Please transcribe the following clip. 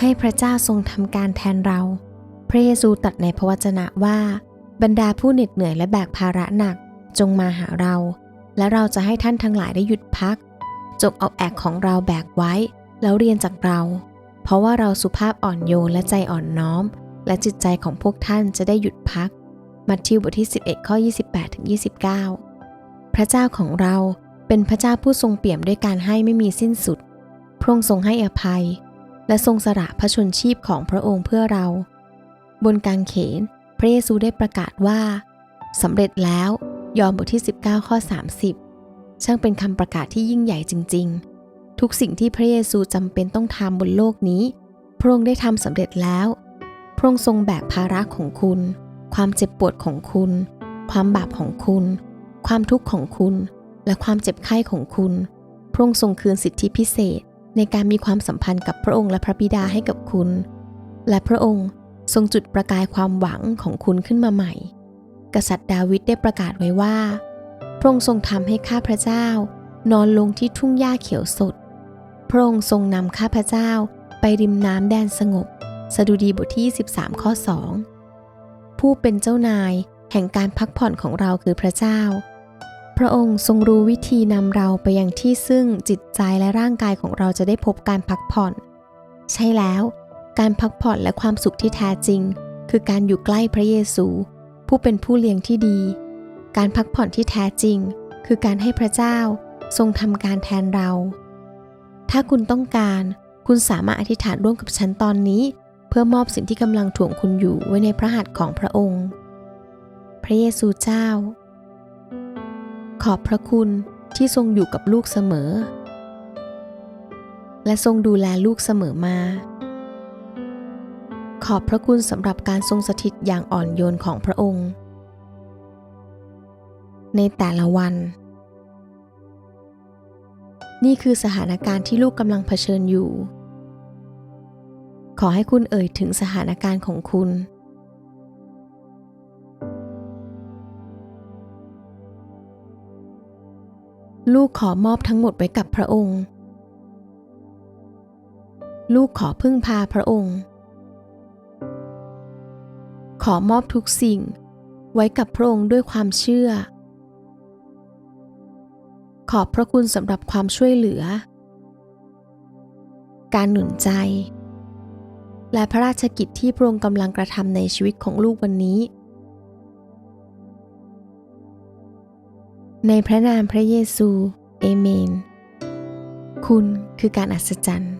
ให้พระเจ้าทรงทำการแทนเรา พระเยซูตรัสในพระวจนะว่า บรรดาผู้เหน็ดเหนื่อยและแบกภาระหนักจงมาหาเรา และเราจะให้ท่านทั้งหลายได้หยุดพัก จงเอาแอกของเราแบกไว้ แล้วเรียนจากเรา เพราะว่าเราสุภาพอ่อนโยนและใจอ่อนน้อม และจิตใจของพวกท่านจะได้หยุดพัก มัทธิวบทที่ 11 ข้อ 28ถึง29 พระเจ้าของเราเป็นพระเจ้าผู้ทรงเปี่ยมด้วยการให้ไม่มีสิ้นสุด พระองค์ทรงให้อภัย และทรงสละพระชนชีพของพระองค์เพื่อเรา บนกางเขน พระเยซูได้ประกาศว่าสำเร็จแล้วยอห์นบทที่ 19 ข้อ 30 ช่างเป็นคำประกาศที่ยิ่งใหญ่จริง ๆ ทุกสิ่งที่พระเยซูจำเป็นต้องทำบนโลกนี้ พระองค์ได้ทำสำเร็จแล้ว พระองค์ทรงแบกภาระของคุณ ความเจ็บปวดของคุณ ความบาปของคุณ ความทุกข์ของคุณ และความเจ็บไข้ของคุณ พระองค์ทรงคืนสิทธิพิเศษ ในการมีความสัมพันธ์กับพระองค์และพระบิดาให้กับคุณ และพระองค์ทรงจุดประกายความหวังของคุณขึ้นมาใหม่ กษัตริย์ดาวิดได้ประกาศไว้ว่า พระองค์ทรงทำให้ข้าพระเจ้า นอนลงที่ทุ่งหญ้าเขียวสด พระองค์ทรงนำข้าพระเจ้าไปริมน้ำแดนสงบ สดุดีบทที่ 13 ข้อ 2 ผู้เป็นเจ้านายแห่งการพักผ่อนของเราคือพระเจ้า พระองค์ทรงรู้วิธีนำเราไปยังที่ซึ่งจิตใจและร่างกายของเราจะได้พบการพักผ่อน ใช่แล้ว การพักผ่อนและความสุขที่แท้จริง คือการอยู่ใกล้พระเยซู ผู้เป็นผู้เลี้ยงที่ดี การพักผ่อนที่แท้จริง คือการให้พระเจ้าทรงทำการแทนเรา ถ้าคุณต้องการ คุณสามารถอธิษฐานร่วมกับฉันตอนนี้ เพื่อมอบสิ่งที่กำลังถ่วงคุณอยู่ไว้ในพระหัตถ์ของพระองค์ พระเยซูเจ้า ขอบพระคุณที่ทรงอยู่กับลูกเสมอ และทรงดูแลลูกเสมอมา ขอบพระคุณสำหรับการทรงสถิตอย่างอ่อนโยนของพระองค์ ในแต่ละวัน นี่คือสถานการณ์ที่ลูกกำลังเผชิญอยู่ ขอให้คุณเอ่ยถึงสถานการณ์ของคุณ ลูกขอมอบทั้งหมดไว้กับพระองค์ ลูกขอพึ่งพาพระองค์ ขอมอบทุกสิ่งไว้กับพระองค์ด้วยความเชื่อ ขอบพระคุณสำหรับความช่วยเหลือ การหนุนใจ และพระราชกิจที่พระองค์กำลังกระทำในชีวิตของลูกวันนี้ ในพระนามพระเยซู เอเมน คุณคือการอัศจรรย์